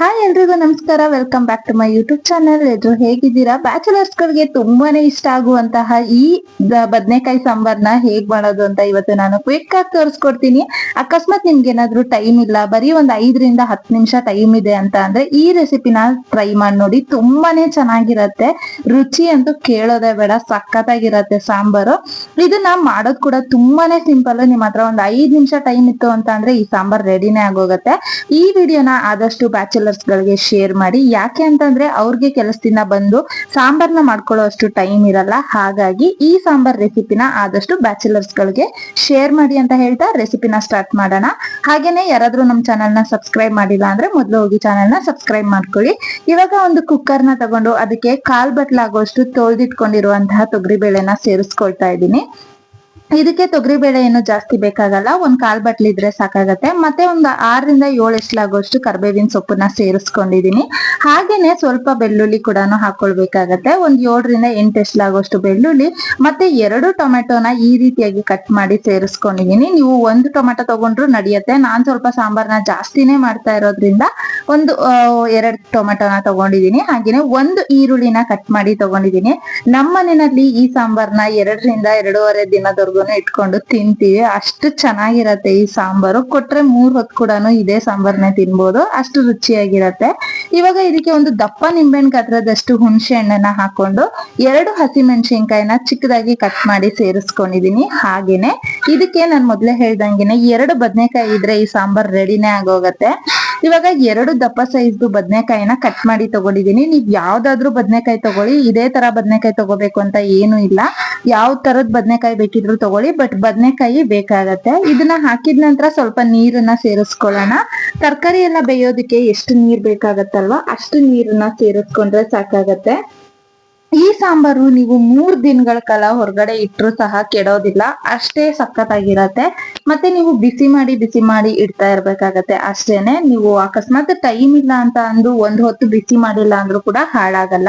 Hi ಎಲ್ರಿಗೂ ನಮಸ್ಕಾರ. Welcome back to my YouTube channel ಎಲ್ರು ಹೇಗಿದ್ದೀರಾ? ಬ್ಯಾಚುಲರ್ಸ್ ಗಳಿಗೆ ತುಂಬಾನೇ ಇಷ್ಟ ಆಗುವಂತಹ ಈ ಬದನೆಕಾಯಿ ಸಾಂಬಾರ್ನ ಹೇಗ್ ಮಾಡೋದು ಅಂತ ಇವತ್ತು ನಾನು ಕ್ವಿಕ್ ಆಗಿ ತೋರಿಸ್ಕೊಡ್ತೀನಿ. ಅಕಸ್ಮಾತ್ ನಿಮ್ಗೆ ಏನಾದ್ರೂ ಟೈಮ್ ಇಲ್ಲ, ಬರೀ ಒಂದ್ ಐದರಿಂದ ಹತ್ ನಿಮಿಷ ಟೈಮ್ ಇದೆ ಅಂತ ಅಂದ್ರೆ ಈ ರೆಸಿಪಿನ ಟ್ರೈ ಮಾಡಿ ನೋಡಿ. ತುಂಬಾನೇ ಚೆನ್ನಾಗಿರತ್ತೆ. ರುಚಿ ಅಂತೂ ಕೇಳೋದೇ ಬೇಡ, ಸಖತ್ತಾಗಿರತ್ತೆ ಸಾಂಬಾರು. ಇದನ್ನ ಮಾಡೋದ್ ಕೂಡ ತುಂಬಾನೇ ಸಿಂಪಲ್ ನಿಮ್ ಹತ್ರ ಒಂದ್ ಐದ್ ನಿಮಿಷ ಟೈಮ್ ಇತ್ತು ಅಂತ ಅಂದ್ರೆ ಈ ಸಾಂಬಾರ್ ರೆಡಿನೇ ಆಗೋಗತ್ತೆ. ಈ ವಿಡಿಯೋನ ಆದಷ್ಟು ಬ್ಯಾಚುಲರ್ಸ್ ಗಳಿಗೆ ಶೇರ್ ಮಾಡಿ. ಯಾಕೆ ಅಂತಂದ್ರೆ ಅವ್ರಿಗೆ ಕೆಲಸದಿಂದ ಬಂದು ಸಾಂಬಾರ್ನ ಮಾಡ್ಕೊಳ್ಳೋ ಅಷ್ಟು ಟೈಮ್ ಇರಲ್ಲ. ಹಾಗಾಗಿ ಈ ಸಾಂಬಾರ್ ರೆಸಿಪಿನ ಆದಷ್ಟು ಬ್ಯಾಚುಲರ್ಸ್ ಗಳಿಗೆ ಶೇರ್ ಮಾಡಿ ಅಂತ ಹೇಳ್ತಾ ರೆಸಿಪಿನ ಸ್ಟಾರ್ಟ್ ಮಾಡೋಣ. ಹಾಗೇನೆ ಯಾರಾದ್ರೂ ನಮ್ ಚಾನಲ್ನ ಸಬ್ಸ್ಕ್ರೈಬ್ ಮಾಡಿಲ್ಲ ಅಂದ್ರೆ ಮೊದಲು ಹೋಗಿ ಚಾನಲ್ನ ಸಬ್ಸ್ಕ್ರೈಬ್ ಮಾಡ್ಕೊಳ್ಳಿ. ಇವಾಗ ಒಂದು ಕುಕ್ಕರ್ನ ತಗೊಂಡು ಅದಕ್ಕೆ ಕಾಲ್ ಬಟ್ಲಾಗುವಷ್ಟು ತೊಳೆದಿಟ್ಕೊಂಡಿರುವಂತಹ ತೊಗರಿಬೇಳೆನ ಸೇರಿಸ್ಕೊಳ್ತಾ ಇದ್ದೀನಿ. ಇದಕ್ಕೆ ತೊಗರಿ ಬೇಳೆ ಏನು ಜಾಸ್ತಿ ಬೇಕಾಗಲ್ಲ, ಒಂದ್ ಕಾಲ್ ಬಟ್ಲಿ ಇದ್ರೆ ಸಾಕಾಗತ್ತೆ. ಮತ್ತೆ ಒಂದ್ ಆರರಿಂದ ಏಳು ಎಷ್ಟ್ಲಾಗುವಷ್ಟು ಕರ್ಬೇವಿನ ಸೊಪ್ಪನ್ನ ಸೇರಿಸ್ಕೊಂಡಿದೀನಿ. ಹಾಗೇನೆ ಸ್ವಲ್ಪ ಬೆಳ್ಳುಳ್ಳಿ ಕೂಡ ಹಾಕೊಳ್ಬೇಕಾಗತ್ತೆ. ಒಂದ್ ಏಳರಿಂದ ಎಂಟು ಎಷ್ಟ್ಲಾಗುವಷ್ಟು ಬೆಳ್ಳುಳ್ಳಿ, ಮತ್ತೆ ಎರಡು ಟೊಮೆಟೊನ ಈ ರೀತಿಯಾಗಿ ಕಟ್ ಮಾಡಿ ಸೇರಿಸ್ಕೊಂಡಿದೀನಿ. ನೀವು ಒಂದು ಟೊಮೆಟೊ ತಗೊಂಡ್ರು ನಡೆಯುತ್ತೆ. ನಾನ್ ಸ್ವಲ್ಪ ಸಾಂಬಾರ್ನ ಜಾಸ್ತಿನೇ ಮಾಡ್ತಾ ಇರೋದ್ರಿಂದ ಒಂದು ಎರಡ್ ಟೊಮೆಟೊನ ತಗೊಂಡಿದೀನಿ. ಹಾಗೇನೆ ಒಂದು ಈರುಳ್ಳಿನ ಕಟ್ ಮಾಡಿ ತಗೊಂಡಿದೀನಿ. ನಮ್ಮ ಮನೆಯಲ್ಲಿ ಈ ಸಾಂಬಾರ್ನ ಎರಡರಿಂದ ಎರಡೂವರೆ ದಿನದವರೆಗೂ ಇಟ್ಕೊಂಡು ತಿಂತೀವಿ. ಅಷ್ಟು ಚೆನ್ನಾಗಿರತ್ತೆ ಈ ಸಾಂಬಾರು. ಕೊಟ್ರೆ ಮೂರ್ ಹೊತ್ತು ಕೂಡ ಇದೇ ಸಾಂಬಾರ್ನೇ ತಿನ್ಬೋದು. ಅಷ್ಟು ರುಚಿಯಾಗಿರತ್ತೆ. ಇವಾಗ ಇದಕ್ಕೆ ಒಂದು ದಪ್ಪ ನಿಂಬೆಹಣ್ಣು ಗಾತ್ರದಷ್ಟು ಹುಣಸೆ ಹಣ್ಣನ್ನ ಹಾಕೊಂಡು ಎರಡು ಹಸಿ ಮೆಣಸಿನ್ಕಾಯಿನ ಚಿಕ್ಕದಾಗಿ ಕಟ್ ಮಾಡಿ ಸೇರಿಸ್ಕೊಂಡಿದೀನಿ. ಹಾಗೇನೆ ಇದಕ್ಕೆ ನಾನು ಮೊದ್ಲೇ ಹೇಳ್ದಂಗೆನೆ ಎರಡು ಬದನೆಕಾಯಿ ಇದ್ರೆ ಈ ಸಾಂಬಾರ್ ರೆಡಿನೇ ಆಗೋಗತ್ತೆ. ಇವಾಗ ಎರಡು ದಪ್ಪ ಸೈಜ್ದು ಬದನೆಕಾಯಿನ ಕಟ್ ಮಾಡಿ ತಗೊಂಡಿದೀನಿ. ನೀವ್ ಯಾವ್ದಾದ್ರು ಬದನೆಕಾಯಿ ತಗೊಳ್ಳಿ, ಇದೇ ತರ ಬದನೆಕಾಯಿ ತಗೋಬೇಕು ಅಂತ ಏನು ಇಲ್ಲ. ಯಾವ ತರದ್ ಬದನೆಕಾಯಿ ಬೇಕಿದ್ರು ತಗೊಳ್ಳಿ ಬಟ್ ಬದನೆಕಾಯಿ ಬೇಕಾಗತ್ತೆ. ಇದನ್ನ ಹಾಕಿದ ನಂತರ ಸ್ವಲ್ಪ ನೀರನ್ನ ಸೇರಿಸ್ಕೊಳ್ಳೋಣ. ತರಕಾರಿ ಎಲ್ಲ ಬೇಯೋದಕ್ಕೆ ಎಷ್ಟು ನೀರ್ ಬೇಕಾಗತ್ತಲ್ವಾ? ಅಷ್ಟು ನೀರನ್ನ ಸೇರಿಸ್ಕೊಂಡ್ರೆ ಸಾಕಾಗತ್ತೆ. ಈ ಸಾಂಬಾರು ನೀವು ಮೂರ್ ದಿನಗಳ ಕಾಲ ಹೊರಗಡೆ ಇಟ್ಟರು ಸಹ ಕೆಡೋದಿಲ್ಲ. ಅಷ್ಟೇ ಸಖತ್ತಾಗಿರತ್ತೆ. ಮತ್ತೆ ನೀವು ಬಿಸಿ ಮಾಡಿ ಬಿಸಿ ಮಾಡಿ ಇಡ್ತಾ ಇರ್ಬೇಕಾಗತ್ತೆ. ಅಷ್ಟೇನೆ ನೀವು ಅಕಸ್ಮಾತ್ ಟೈಮ್ ಇಲ್ಲ ಅಂತ ಅಂದು ಒಂದ್ ಹೊತ್ತು ಬಿಸಿ ಮಾಡಿಲ್ಲ ಅಂದ್ರೂ ಕೂಡ ಹಾಳಾಗಲ್ಲ.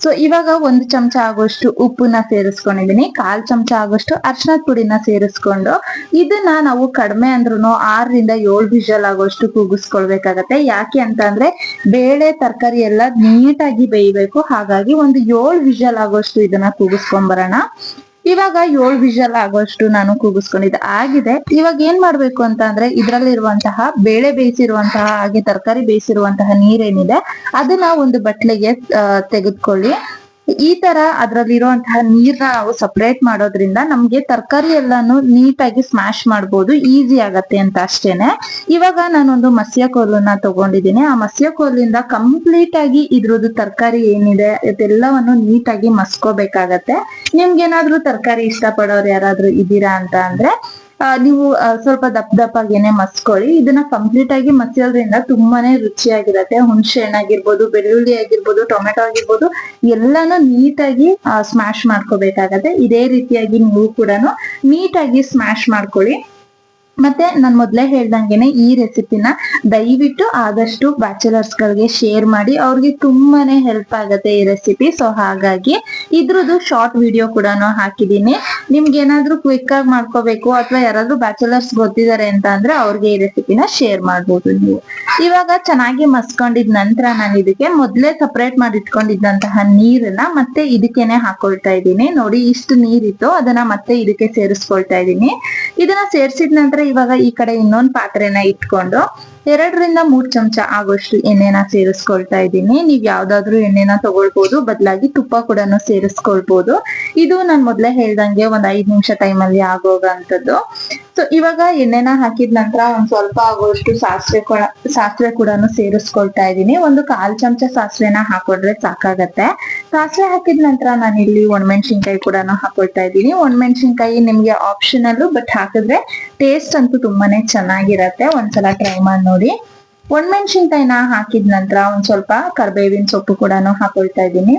ಸೊ ಇವಾಗ ಒಂದು ಚಮಚ ಆಗೋಷ್ಟು ಉಪ್ಪನ್ನ ಸೇರಿಸ್ಕೊಂಡಿದೀನಿ ಕಾಲ್ ಚಮಚ ಆಗೋಷ್ಟು ಅರ್ಶನದ ಪುಡಿನ ಸೇರಿಸ್ಕೊಂಡು ಇದನ್ನ ನಾವು ಕಡಿಮೆ ಅಂದ್ರೂ ಆರರಿಂದ ಏಳು ವಿಷಲ್ ಆಗೋಷ್ಟು ಕೂಗಿಸ್ಕೊಳ್ಬೇಕಾಗತ್ತೆ. ಯಾಕೆ ಅಂತ ಅಂದ್ರೆ ಬೇಳೆ, ತರಕಾರಿ ಎಲ್ಲ ನೀಟಾಗಿ ಬೇಯಬೇಕು. ಹಾಗಾಗಿ ಒಂದು ಏಳು ವಿಷಲ್ ಆಗೋಷ್ಟು ಇದನ್ನ ಕೂಗಿಸ್ಕೊಂಬರೋಣ. ಇವಾಗ ಏಳು ವಿಷಲ್ ಆಗುವಷ್ಟು ನಾನು ಕೂಗಿಸ್ಕೊಂಡಿದ್ದೆ. ಆಗಿದೆ. ಇವಾಗ ಏನ್ ಮಾಡ್ಬೇಕು ಅಂತ ಅಂದ್ರೆ ಇದ್ರಲ್ಲಿರುವಂತಹ ಬೇಳೆ ಬೇಯಿಸಿರುವಂತಹ ಹಾಗೆ ತರಕಾರಿ ಬೇಯಿಸಿರುವಂತಹ ನೀರೇನಿದೆ, ಅದನ್ನ ಒಂದು ಬಟ್ಲಿಗೆ ತೆಗೆದುಕೊಳ್ಳಿ. ಈ ತರ ಅದ್ರಲ್ಲಿರುವಂತಹ ನೀರ್ನ ನಾವು ಸಪರೇಟ್ ಮಾಡೋದ್ರಿಂದ ನಮ್ಗೆ ತರಕಾರಿ ಎಲ್ಲಾನು ನೀಟಾಗಿ ಸ್ಮ್ಯಾಶ್ ಮಾಡ್ಬೋದು ಈಸಿ ಆಗತ್ತೆ ಅಂತ ಅಷ್ಟೇನೆ. ಇವಾಗ ನಾನೊಂದು ಮಸ್ಯ ಕೋಲನ್ನ ತಗೊಂಡಿದ್ದೀನಿ. ಆ ಮಸ್ಯ ಕೋಲಿಂದ ಕಂಪ್ಲೀಟ್ ಆಗಿ ಇದ್ರದ್ದು ತರಕಾರಿ ಏನಿದೆ, ಇದೆಲ್ಲವನ್ನು ನೀಟಾಗಿ ಮಸ್ಕೋಬೇಕಾಗತ್ತೆ. ನಿಮ್ಗೇನಾದ್ರೂ ತರಕಾರಿ ಇಷ್ಟಪಡೋರು ಯಾರಾದ್ರೂ ಇದ್ದೀರಾ ಅಂತ ಅಂದ್ರೆ ನೀವು ಸ್ವಲ್ಪ ದಪ್ಪ ದಪ್ಪಾಗೇನೆ ಮಸ್ಕೊಳ್ಳಿ. ಇದನ್ನ ಕಂಪ್ಲೀಟ್ ಆಗಿ ಮಸಿಯೋದ್ರಿಂದ ತುಂಬಾನೇ ರುಚಿಯಾಗಿರತ್ತೆ. ಹುಣಸೆ ಹಣ್ಣಾಗಿರ್ಬೋದು ಬೆಳ್ಳುಳ್ಳಿ ಆಗಿರ್ಬೋದು, ಟೊಮೆಟೊ ಆಗಿರ್ಬೋದು, ಎಲ್ಲಾನು ನೀಟಾಗಿ ಸ್ಮ್ಯಾಶ್ ಮಾಡ್ಕೋಬೇಕಾಗತ್ತೆ. ಇದೇ ರೀತಿಯಾಗಿ ನೀವು ಕೂಡ ನೀಟಾಗಿ ಸ್ಮ್ಯಾಶ್ ಮಾಡ್ಕೊಳ್ಳಿ. ಮತ್ತೆ ನಾನು ಮೊದ್ಲೇ ಹೇಳ್ದಂಗೆನೆ ಈ ರೆಸಿಪಿನ ದಯವಿಟ್ಟು ಆದಷ್ಟು ಬ್ಯಾಚುಲರ್ಸ್ ಗಳಿಗೆ ಶೇರ್ ಮಾಡಿ ಅವ್ರಿಗೆ ತುಂಬಾನೇ ಹೆಲ್ಪ್ ಆಗತ್ತೆ ಈ ರೆಸಿಪಿ ಸೊ ಹಾಗಾಗಿ ಇದ್ರದ್ದು ಶಾರ್ಟ್ ವಿಡಿಯೋ ಕೂಡ ಹಾಕಿದೀನಿ. ನಿಮ್ಗೆ ಏನಾದ್ರೂ ಕ್ವಿಕ್ ಆಗಿ ಮಾಡ್ಕೋಬೇಕು ಅಥವಾ ಯಾರಾದ್ರೂ ಬ್ಯಾಚುಲರ್ಸ್ ಗೊತ್ತಿದ್ದಾರೆ ಅಂತ ಅಂದ್ರೆ ಅವ್ರಿಗೆ ಈ ರೆಸಿಪಿನ ಶೇರ್ ಮಾಡ್ಬೋದು ನೀವು. ಇವಾಗ ಚೆನ್ನಾಗಿ ಮಸ್ಕೊಂಡಿದ್ ನಂತರ ನಾನು ಇದಕ್ಕೆ ಮೊದ್ಲೇ ಸಪರೇಟ್ ಮಾಡಿ ಇಟ್ಕೊಂಡಿದ್ದಂತಹ ನೀರನ್ನ ಮತ್ತೆ ಇದಕ್ಕೇನೆ ಹಾಕೊಳ್ತಾ ಇದ್ದೀನಿ. ನೋಡಿ ಇಷ್ಟು ನೀರಿತ್ತು, ಅದನ್ನ ಮತ್ತೆ ಇದಕ್ಕೆ ಸೇರಿಸ್ಕೊಳ್ತಾ ಇದ್ದೀನಿ. ಇದನ್ನ ಸೇರಿಸಿದ ನಂತರ ಇವಾಗ ಈ ಕಡೆ ಇನ್ನೊಂದ್ ಪಾತ್ರೆನ ಇಟ್ಕೊಂಡು ಎರಡರಿಂದ ಮೂರ್ ಚಮಚ ಆಗೋಷ್ಟು ಎಣ್ಣೆನ ಸೇರಿಸ್ಕೊಳ್ತಾ ಇದ್ದೀನಿ. ನೀವ್ ಯಾವ್ದಾದ್ರು ಎಣ್ಣೆನ ತಗೊಳ್ಬಹುದು ಬದಲಾಗಿ ತುಪ್ಪ ಕೂಡ ಸೇರಿಸ್ಕೊಳ್ಬಹುದು ಇದು ನಾನ್ ಮೊದ್ಲೇ ಹೇಳ್ದಂಗೆ ಒಂದ್ ಐದ್ ನಿಮಿಷ ಟೈಮ್ ಅಲ್ಲಿ ಆಗೋಗಂತದ್ದು ಸೊ ಇವಾಗ ಎಣ್ಣೆನ ಹಾಕಿದ ನಂತರ ಒಂದ್ ಸ್ವಲ್ಪ ಆಗೋಷ್ಟು ಸಾಸಿವೆ ಸಾಸಿವೆ ಕೂಡ ಸೇರಿಸ್ಕೊಳ್ತಾ ಇದ್ದೀನಿ. ಒಂದು ಕಾಲ್ ಚಮಚ ಸಾಸಿವೆನ ಹಾಕೊಂಡ್ರೆ ಸಾಕಾಗತ್ತೆ. ಸಾಸಿವೆ ಹಾಕಿದ ನಂತರ ನಾನು ಇಲ್ಲಿ ಒಣಮೆಣಸಿನ್ಕಾಯಿ ಕೂಡ ಹಾಕೊಳ್ತಾ ಇದ್ದೀನಿ. ಒಣಮೆಣಸಿನ್ಕಾಯಿ ನಿಮ್ಗೆ ಆಪ್ಷನಲ್ ಬಟ್ ಹಾಕಿದ್ರೆ ಟೇಸ್ಟ್ ಅಂತೂ ತುಂಬಾನೇ ಚೆನ್ನಾಗಿರತ್ತೆ. ಒಂದ್ಸಲ ಟ್ರೈ ಮಾಡಿ ನೋಡಿ. ಒಣಮೆಣಸಿನ್ಕಾಯಿನ ಹಾಕಿದ ನಂತರ ಒಂದ್ ಸ್ವಲ್ಪ ಕರ್ಬೇವಿನ ಸೊಪ್ಪು ಕೂಡ ಹಾಕೊಳ್ತಾ ಇದ್ದೀನಿ.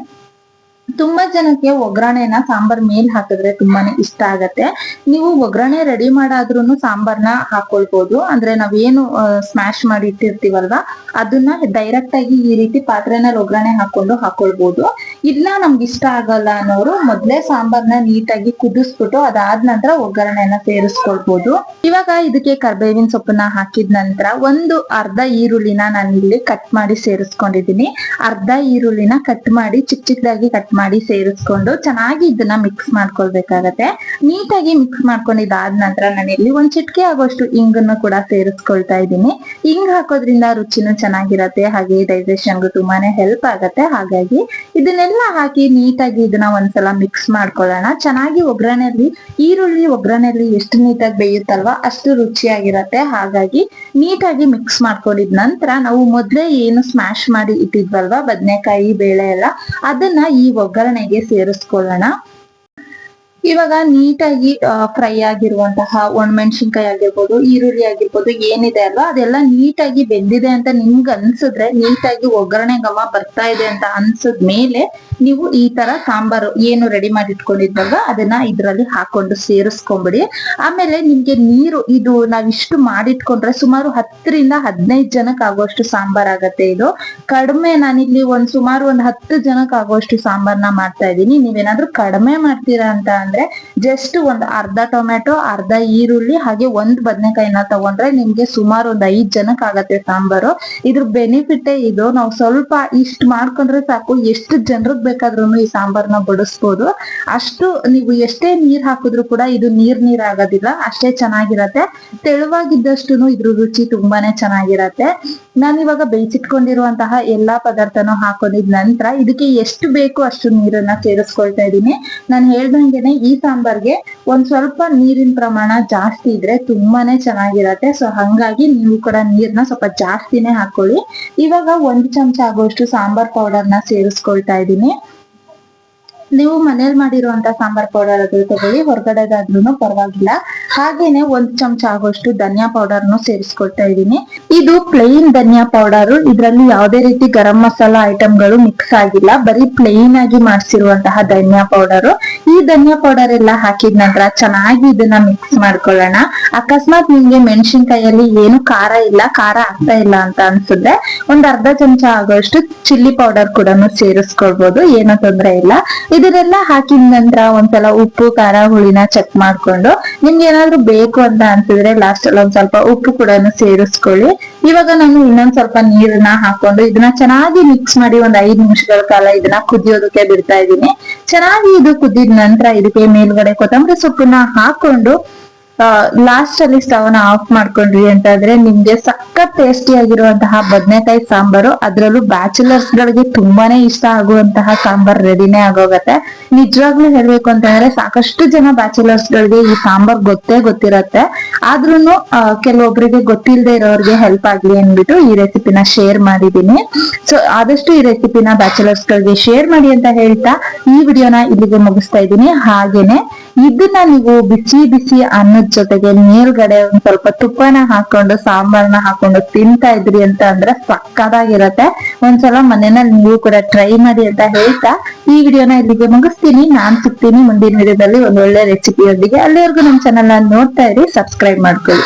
ತುಂಬಾ ಜನಕ್ಕೆ ಒಗ್ಗರಣೆನ ಸಾಂಬಾರ್ ಮೇಲ್ ಹಾಕಿದ್ರೆ ತುಂಬಾನೇ ಇಷ್ಟ ಆಗತ್ತೆ. ನೀವು ಒಗ್ಗರಣೆ ರೆಡಿ ಮಾಡಾದ್ರೂ ಸಾಂಬಾರ್ನ ಹಾಕೊಳ್ಬಹುದು ಅಂದ್ರೆ ನಾವೇನು ಸ್ಮ್ಯಾಶ್ ಮಾಡಿ ಇಟ್ಟಿರ್ತೀವಲ್ವಾ, ಅದನ್ನ ಡೈರೆಕ್ಟ್ ಆಗಿ ಈ ರೀತಿ ಪಾತ್ರೆನಲ್ಲಿ ಒಗ್ಗರಣೆ ಹಾಕೊಂಡು ಹಾಕೊಳ್ಬೋದು. ಇಲ್ಲ, ನಮ್ಗೆ ಇಷ್ಟ ಆಗಲ್ಲ ಅನ್ನೋರು ಮೊದ್ಲೇ ಸಾಂಬಾರ್ನ ನೀಟಾಗಿ ಕುದಿಸ್ಬಿಟ್ಟು ಅದಾದ ನಂತರ ಒಗ್ಗರಣೆನ ಸೇರಿಸ್ಕೊಳ್ಬಹುದು ಇವಾಗ ಇದಕ್ಕೆ ಕರ್ಬೇವಿನ ಸೊಪ್ಪನ್ನ ಹಾಕಿದ ನಂತರ ಒಂದು ಅರ್ಧ ಈರುಳ್ಳಿನ ನಾನು ಇಲ್ಲಿ ಕಟ್ ಮಾಡಿ ಸೇರಿಸ್ಕೊಂಡಿದೀನಿ. ಅರ್ಧ ಈರುಳ್ಳಿನ ಕಟ್ ಮಾಡಿ ಚಿಕ್ಕ ಚಿಕ್ಕದಾಗಿ ಕಟ್ ಮಾಡಿ ಸೇರಿಸ್ಕೊಂಡು ಚೆನ್ನಾಗಿ ಇದನ್ನ ಮಿಕ್ಸ್ ಮಾಡ್ಕೊಳ್ಬೇಕಾಗತ್ತೆ. ನೀಟಾಗಿ ಮಿಕ್ಸ್ ಮಾಡ್ಕೊಂಡಿದ್ದಾದ ನಂತರ ನಾನು ಇಲ್ಲಿ ಒಂದ್ ಚಿಟ್ಕೆ ಆಗೋಷ್ಟು ಇಂಗನ್ನು ಕೂಡ ಸೇರಿಸ್ಕೊಳ್ತಾ ಇದ್ದೀನಿ ಇಂಗ್ ಹಾಕೋದ್ರಿಂದ ರುಚಿನೂ ಚೆನ್ನಾಗಿರತ್ತೆ, ಹಾಗೆ ಡೈಜೆಷನ್ಗೂ ತುಂಬಾನೇ ಹೆಲ್ಪ್ ಆಗತ್ತೆ. ಹಾಗಾಗಿ ಇದನ್ನೆಲ್ಲ ಹಾಕಿ ನೀಟಾಗಿ ಇದನ್ನ ಒಂದ್ಸಲ ಮಿಕ್ಸ್ ಮಾಡ್ಕೊಳ್ಳೋಣ. ಚೆನ್ನಾಗಿ ಒಗ್ಗರಣೆಯಲ್ಲಿ ಈರುಳ್ಳಿ ಒಗ್ಗರಣೆಯಲ್ಲಿ ಎಷ್ಟು ನೀಟಾಗಿ ಬೇಯುತ್ತಲ್ವಾ ಅಷ್ಟು ರುಚಿಯಾಗಿರತ್ತೆ. ಹಾಗಾಗಿ ನೀಟಾಗಿ ಮಿಕ್ಸ್ ಮಾಡ್ಕೊಂಡಿದ ನಂತರ ನಾವು ಮೊದಲೇ ಏನು ಸ್ಮ್ಯಾಶ್ ಮಾಡಿ ಇಟ್ಟಿದ್ವಲ್ವಾ? ಬದನೆಕಾಯಿ, ಬೇಳೆ ಎಲ್ಲ, ಅದನ್ನ ಈ ಒಗ್ಗರಣೆಗೆ ಸೇರಿಸ್ಕೊಳ್ಳೋಣ. ಇವಾಗ ನೀಟಾಗಿ ಫ್ರೈ ಆಗಿರುವಂತಹ ಒಣಮೆಣಸಿನ್ಕಾಯಿ ಆಗಿರ್ಬೋದು, ಈರುಳ್ಳಿ ಆಗಿರ್ಬೋದು ಏನಿದೆ ಅಲ್ವಾ, ಅದೆಲ್ಲ ನೀಟಾಗಿ ಬೆಂದಿದೆ ಅಂತ ನಿಮ್ಗೆ ಅನ್ಸಿದ್ರೆ ನೀಟಾಗಿ ಒಗ್ಗರಣೆ ಘಮ ಬರ್ತಾ ಇದೆ ಅಂತ ಅನ್ಸದ್ ಮೇಲೆ ನೀವು ಈ ತರ ಸಾಂಬಾರು ಏನು ರೆಡಿ ಮಾಡಿ ಇಟ್ಕೊಂಡಿದ್ದಾಗ ಅದನ್ನ ಇದ್ರಲ್ಲಿ ಹಾಕೊಂಡು ಸೇರಿಸ್ಕೊಂಬಿಡಿ. ಆಮೇಲೆ ನಿಮ್ಗೆ ನೀರು ಇದು ನಾವ್ ಇಷ್ಟು ಮಾಡಿಟ್ಕೊಂಡ್ರೆ ಸುಮಾರು ಹತ್ತರಿಂದ ಹದಿನೈದು ಜನಕ್ಕೆ ಆಗುವಷ್ಟು ಸಾಂಬಾರ್ ಆಗತ್ತೆ ಇದು. ಕಡಿಮೆ ನಾನಿಲ್ಲಿ ಒಂದ್ ಸುಮಾರು ಒಂದ್ ಹತ್ತು ಜನಕ್ಕೆ ಆಗುವಷ್ಟು ಸಾಂಬಾರ್ನ ಮಾಡ್ತಾ ಇದ್ದೀನಿ. ನೀವೇನಾದ್ರೂ ಕಡಿಮೆ ಮಾಡ್ತೀರಾ ಅಂತ ಅಂದ್ರೆ ಜಸ್ಟ್ ಒಂದ್ ಅರ್ಧ ಟೊಮೆಟೊ ಅರ್ಧ ಈರುಳ್ಳಿ ಹಾಗೆ ಒಂದ್ ಬದನೆಕಾಯಿನ ತಗೊಂಡ್ರೆ ನಿಮ್ಗೆ ಸುಮಾರು ಒಂದ್ ಐದ್ ಜನಕ್ಕೆ ಆಗತ್ತೆ ಸಾಂಬಾರು. ಇದ್ರ ಬೆನಿಫಿಟ್ ಇದು. ನಾವು ಸ್ವಲ್ಪ ಇಷ್ಟ ಮಾಡ್ಕೊಂಡ್ರೆ ಸಾಕು. ಎಷ್ಟು ಜನರಿಗೆ ಬೇಕಾದ್ರೂ ಈ ಸಾಂಬಾರ್ನ ಬಡಿಸ್ಬೋದು. ಅಷ್ಟು ನೀವು ಎಷ್ಟೇ ನೀರ್ ಹಾಕಿದ್ರು ಕೂಡ ಇದು ನೀರ್ ನೀರ್ ಆಗೋದಿಲ್ಲ ಅಷ್ಟೇ ಚೆನ್ನಾಗಿರತ್ತೆ. ತೆಳುವಾಗಿದ್ದಷ್ಟು ಇದ್ರ ರುಚಿ ತುಂಬಾನೇ ಚೆನ್ನಾಗಿರತ್ತೆ. ನಾನು ಇವಾಗ ಬೇಯಿಸಿಟ್ಕೊಂಡಿರುವಂತಹ ಎಲ್ಲಾ ಪದಾರ್ಥನು ಹಾಕೊಂಡಿದ ನಂತರ ಇದಕ್ಕೆ ಎಷ್ಟು ಬೇಕು ಅಷ್ಟು ನೀರನ್ನ ಸೇರಿಸ್ಕೊಳ್ತಾ ಇದ್ದೀನಿ. ನಾನು ಹೇಳ್ದಂಗೆನೆ ಈ ಸಾಂಬಾರ್ಗೆ ಒಂದ್ ಸ್ವಲ್ಪ ನೀರಿನ ಪ್ರಮಾಣ ಜಾಸ್ತಿ ಇದ್ರೆ ತುಂಬಾನೇ ಚೆನ್ನಾಗಿರತ್ತೆ. ಸೊ ಹಂಗಾಗಿ ನೀವು ಕೂಡ ನೀರ್ನ ಸ್ವಲ್ಪ ಜಾಸ್ತಿನೇ ಹಾಕೊಳ್ಳಿ. ಇವಾಗ ಒಂದು ಚಮಚ ಆಗುವಷ್ಟು ಸಾಂಬಾರ್ ಪೌಡರ್ನ ಸೇರಿಸ್ಕೊಳ್ತಾ ಇದ್ದೀನಿ. ನೀವು ಮನೇಲಿ ಮಾಡಿರುವಂತ ಸಾಂಬಾರ್ ಪೌಡರ್ ಅದು ತಗೊಳ್ಳಿ ಹೊರಗಡೆದಾದ್ರೂ ಪರವಾಗಿಲ್ಲ. ಹಾಗೇನೆ ಒಂದ್ ಚಮಚ ಆಗೋಷ್ಟು ಧನಿಯಾ ಪೌಡರ್ನು ಸೇರಿಸ್ಕೊಳ್ತಾ ಇದ್ದೀನಿ. ಇದು ಪ್ಲೈನ್ ಧನಿಯಾ ಪೌಡರ್ ಇದರಲ್ಲಿ ಯಾವುದೇ ರೀತಿ ಗರಂ ಮಸಾಲಾ ಐಟಮ್ಗಳು ಮಿಕ್ಸ್ ಆಗಿಲ್ಲ. ಬರೀ ಪ್ಲೈನ್ ಆಗಿ ಮಾಡಿಸಿರುವಂತಹ ಧನಿಯಾ ಪೌಡರ್ ಈ ಧನಿಯಾ ಪೌಡರ್ ಎಲ್ಲ ಹಾಕಿದ ನಂತರ ಚೆನ್ನಾಗಿ ಇದನ್ನ ಮಿಕ್ಸ್ ಮಾಡ್ಕೊಳ್ಳೋಣ. ಅಕಸ್ಮಾತ್ ನಿಮ್ಗೆ ಮೆಣಸಿನ್ಕಾಯಲ್ಲಿ ಏನು ಖಾರ ಇಲ್ಲ, ಖಾರ ಆಗ್ತಾ ಇಲ್ಲ ಅಂತ ಅನ್ಸಿದ್ರೆ ಒಂದ್ ಅರ್ಧ ಚಮಚ ಆಗೋಷ್ಟು ಚಿಲ್ಲಿ ಪೌಡರ್ ಕೂಡ ಸೇರಿಸ್ಕೊಳ್ಬಹುದು ಏನೋ ತೊಂದ್ರೆ ಇಲ್ಲ. ಇದನ್ನೆಲ್ಲ ಹಾಕಿದ ನಂತರ ಒಂದ್ಸಲ ಉಪ್ಪು, ಖಾರ, ಹುಳಿನ ಚೆಕ್ ಮಾಡ್ಕೊಂಡು ನಿಮ್ಗೆ ಏನಾದ್ರು ಬೇಕು ಅಂತ ಅನ್ಸಿದ್ರೆ ಲಾಸ್ಟ್ ಅಲ್ಲಿ ಒಂದ್ ಸ್ವಲ್ಪ ಉಪ್ಪು ಕೂಡ ಸೇರಿಸ್ಕೊಳ್ಳಿ. ಇವಾಗ ನಾನು ಇನ್ನೊಂದ್ ಸ್ವಲ್ಪ ನೀರನ್ನ ಹಾಕೊಂಡು ಇದನ್ನ ಚೆನ್ನಾಗಿ ಮಿಕ್ಸ್ ಮಾಡಿ ಒಂದ್ ಐದ್ ನಿಮಿಷಗಳ ಕಾಲ ಇದನ್ನ ಕುದಿಯೋದಕ್ಕೆ ಬಿಡ್ತಾ ಇದೀನಿ ಚೆನ್ನಾಗಿ ಇದು ಕುದಿದ ನಂತರ ಇದಕ್ಕೆ ಮೇಲ್ಗಡೆ ಕೊತ್ತಂಬರಿ ಸೊಪ್ಪನ್ನ ಹಾಕೊಂಡು ಲಾಸ್ಟ್ ಅಲ್ಲಿ ಸ್ಟವ್ನ ಆಫ್ ಮಾಡ್ಕೊಂಡ್ರಿ ಅಂತ ಅಂತಂದ್ರೆ ನಿಮ್ಗೆ ಸಖತ್ ಟೇಸ್ಟಿ ಆಗಿರುವಂತಹ ಬದನೆಕಾಯಿ ಸಾಂಬಾರು. ಅದ್ರಲ್ಲೂ ಬ್ಯಾಚುಲರ್ಸ್ ಗಳಿಗೆ ತುಂಬಾನೇ ಇಷ್ಟ ಆಗುವಂತಹ ಸಾಂಬಾರ್ ರೆಡಿನೇ ಆಗೋಗತ್ತೆ. ನಿಜವಾಗ್ಲೂ ಹೇಳ್ಬೇಕು ಅಂತಂದ್ರೆ ಸಾಕಷ್ಟು ಜನ ಬ್ಯಾಚುಲರ್ಸ್ ಗಳಿಗೆ ಈ ಸಾಂಬಾರ್ ಗೊತ್ತೇ ಗೊತ್ತಿರತ್ತೆ. ಆದ್ರೂನು ಕೆಲವೊಬ್ಬರಿಗೆ ಗೊತ್ತಿಲ್ಲದೆ ಇರೋರಿಗೆ ಹೆಲ್ಪ್ ಆಗ್ಲಿ ಅಂದ್ಬಿಟ್ಟು ಈ ರೆಸಿಪಿನ ಶೇರ್ ಮಾಡಿದೀನಿ ಸೊ ಆದಷ್ಟು ಈ ರೆಸಿಪಿನ ಬ್ಯಾಚುಲರ್ಸ್ ಗಳಿಗೆ ಶೇರ್ ಮಾಡಿ ಅಂತ ಹೇಳ್ತಾ ಈ ವಿಡಿಯೋನ ಇಲ್ಲಿಗೆ ಮುಗಿಸ್ತಾ ಇದ್ದೀನಿ. ಹಾಗೇನೆ, ಇದನ್ನ ನೀವು ಬಿಸಿ ಬಿಸಿ ಅನ್ನದ ಜೊತೆಗೆ ಮೇಲ್ಗಡೆ ಒಂದ್ ಸ್ವಲ್ಪ ತುಪ್ಪನ ಹಾಕೊಂಡು, ಸಾಂಬಾರ್ನ ಹಾಕೊಂಡು ತಿಂತಾ ಇದ್ರಿ ಅಂತ ಅಂದ್ರೆ ಸಕ್ಕದಾಗಿರತ್ತೆ ಒಂದ್ಸಲ ಮನೆಯಲ್ಲಿ ನೀವು ಕೂಡ ಟ್ರೈ ಮಾಡಿ ಅಂತ ಹೇಳ್ತಾ ಈ ವಿಡಿಯೋನ ಇಲ್ಲಿಗೆ ಮುಗಿಸ್ತೀನಿ. ನಾನ್ ಸಿಗ್ತೀನಿ ಮುಂದಿನ ವಿಡಿಯೋದಲ್ಲಿ ಒಂದ್ ಒಳ್ಳೆ ರೆಸಿಪಿಯೊಂದಿಗೆ ಅಲ್ಲಿವರೆಗೂ ನಮ್ ಚಾನಲ್ ನೋಡ್ತಾ ಇರಿ ಸಬ್ಸ್ಕ್ರೈಬ್ ಮಾಡ್ಕೊಳ್ಳಿ.